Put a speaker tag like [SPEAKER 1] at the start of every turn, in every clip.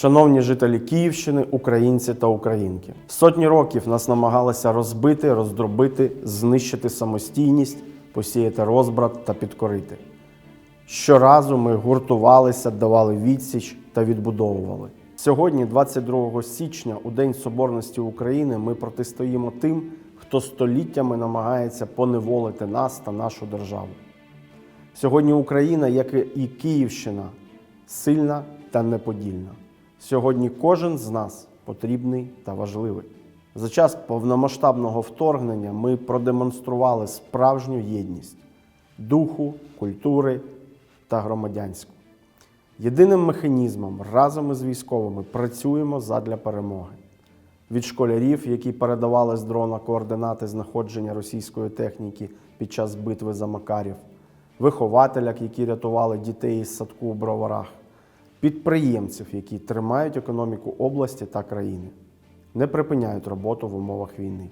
[SPEAKER 1] Шановні жителі Київщини, українці та українки, сотні років нас намагалися розбити, роздробити, знищити самостійність, посіяти розбрат та підкорити. Щоразу ми гуртувалися, давали відсіч та відбудовували. Сьогодні, 22 січня, у День Соборності України, ми протистоїмо тим, хто століттями намагається поневолити нас та нашу державу. Сьогодні Україна, як і Київщина, сильна та неподільна. Сьогодні кожен з нас потрібний та важливий. За час повномасштабного вторгнення ми продемонстрували справжню єдність духу, культури та громадянську. Єдиним механізмом разом із військовими працюємо задля перемоги. Від школярів, які передавали з дрона координати знаходження російської техніки під час битви за Макарів, вихователях, які рятували дітей із садку у броварах, підприємців, які тримають економіку області та країни, не припиняють роботу в умовах війни.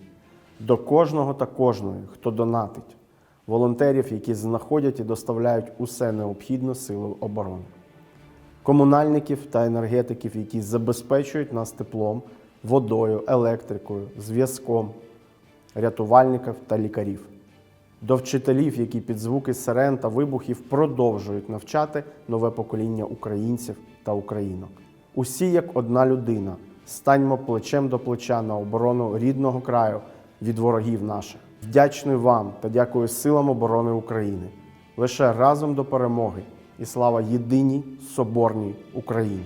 [SPEAKER 1] До кожного та кожної, хто донатить, волонтерів, які знаходять і доставляють усе необхідне сили оборони комунальників та енергетиків, які забезпечують нас теплом, водою, електрикою, зв'язком, рятувальників та лікарів, до вчителів, які під звуки сирен та вибухів продовжують навчати нове покоління українців та українок. Усі як одна людина станьмо плечем до плеча на оборону рідного краю від ворогів наших. Вдячний вам та дякую силам оборони України. Лише разом до перемоги і слава єдиній соборній Україні.